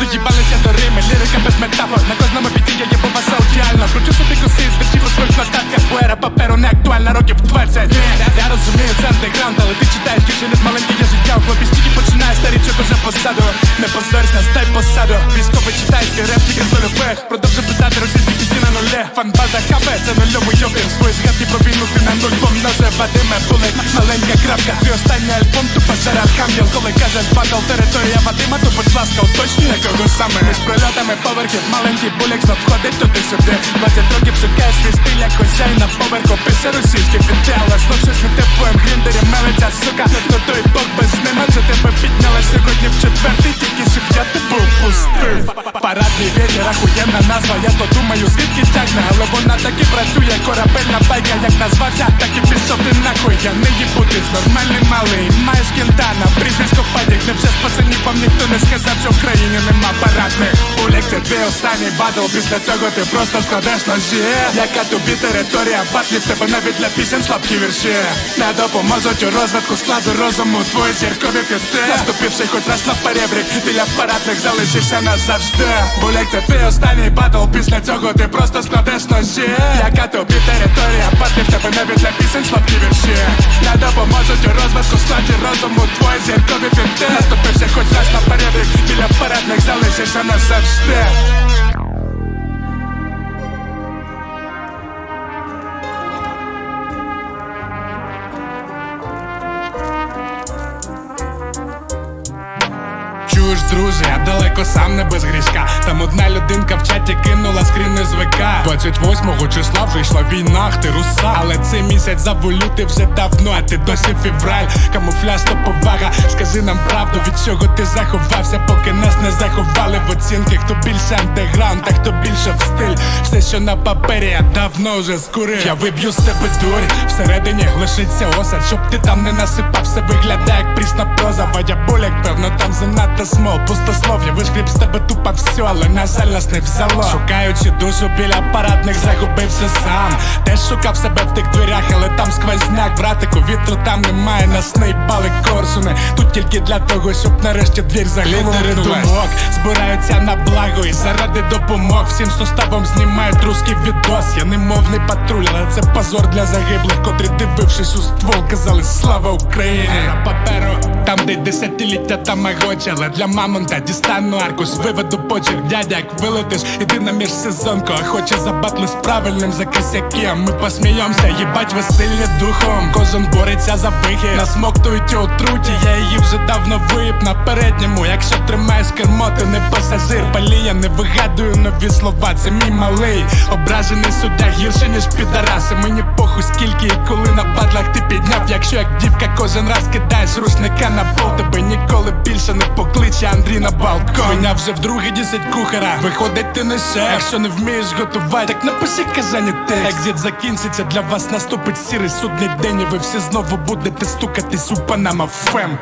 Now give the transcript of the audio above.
доїбалися до Рими, лірика без метафор. На кожному біті я є бува ідеально. Кручу собі коси, звертів своїх нотатках Буера паперу не актуальна років 20 Ні, я, розумію, це андеграунд, але ти читаєш дівчини з маленьких я життя Хлопець тільки починає старічок уже посаду. Не позорься, стай посаду. Військовий читайський реп тільки з нульових Продовжу писати російські пісні на нуле. Фанбаза хабе, це нульовий обір Свої згадки про війну ти на нуль помноже Вадиме були. Маленька крапка Твій останній альбом тупо жара хам'ял Коли кажеш батл територія Вадима, то будь ласка, уточнюй кого саме Між прильотами поверхів маленький буляк знов ходить туди-сюди 20 років шукає свій стиль, як хозяїн на поверху. Пише російський фіти, але знов щось не те в гріндері мелиться, сука. Ну той бог без нема, що тебе підняла сьогодні в четвертий Тільки щоб я тебе упустив Парадний вітер, ахуєнна назва, я то думаю, звідки тягне Але вона так і працює, корабельна байка Як назвався, так і пішов ти нахуй. Я не їбутись, нормальний малий. Маєш кінтана, прізвисько падік. Невже з пацанів вам ніхто не сказав, що в країні нема парадних. Пуляк, це твій останній батл Після цього ти просто складеш ножі. Яка тобі територія батлів Тебе навіть для пісень слабкі вірші. Не допоможуть у розвитку складу розуму Твої зіркові фіти. Наступивши хоч раз на перебрік Біля парадних залишишся назавжди. Буляк, це твій останній батл Після цього ти просто складеш ножі. Яка тобі територія батлів Тебе навіть для пісень слабкі вірші. Не допоможуть у розвитку складі розуму Твої зіркові фіти залишишся назавжди Чуєш, друже, я далеко сам не без грішка. Там одна людинка в чаті кинула скрін з ВК 28 числа вже йшла війна, ти руса. Але цей місяць заволюти вже давно, а ти досі февраль. Камуфляж то повага. Скажи нам правду, від чого ти заховався, поки нас не заховали в оцінки. Хто більше андеграунд, а хто більше в стиль. Все, що на папері, я давно вже скурив. Я виб'ю з тебе дурь, всередині лишиться осад, щоб ти там не насипав, все виглядає як прісна проза. Вадя боляк, певно, там занадто смол, пустослов'я, вишкріп з тебе тупо все, але на жаль нас не взяло. Шукаючи душу біля парадних, загубився сам. Теж шукав себе в тих дверях, але там сквозняк, братику, вітру там немає, нас не їбали корсуни. Тут тільки для того, щоб нарешті двір заглянути думок. Збираються на благо і заради допомог. Всім суставом знімають русський відос. Я не мовний патруль, але це позор для загиблих, котрі дивившись у ствол, казали слава Україні. На паперу, там, де десятиліття тамагочі, але для мамонта дістану аркус, виведу почерк, дядя, як вилетиш, іди на міжсезонку, а хоче забатли з правильним за косяки, а Ми посміємося, їбать весілля духом. Кожен бореться за вихід, насмоктують у отруті. Я її вже давно виїб на передньому. Якщо тримаєш кермо, ти не пасажир. Палія не вигадую нові слова. Це мій малий, ображений суддя гірше, ніж підараси. Мені похуй, скільки і коли на батлах ти підняв. Якщо як дівка кожен раз кидаєш рушника на пол, тебе ніколи більше не покличе Андрій на балкон. Свиня вже вдруге десять кухара. Виходить, ти не шеф Якщо не вмієш готувати, так напиши казані текст Екзит закінчиться, для вас наступить сірий судний день, і ви всі знову будете стукатись у Панама Фем.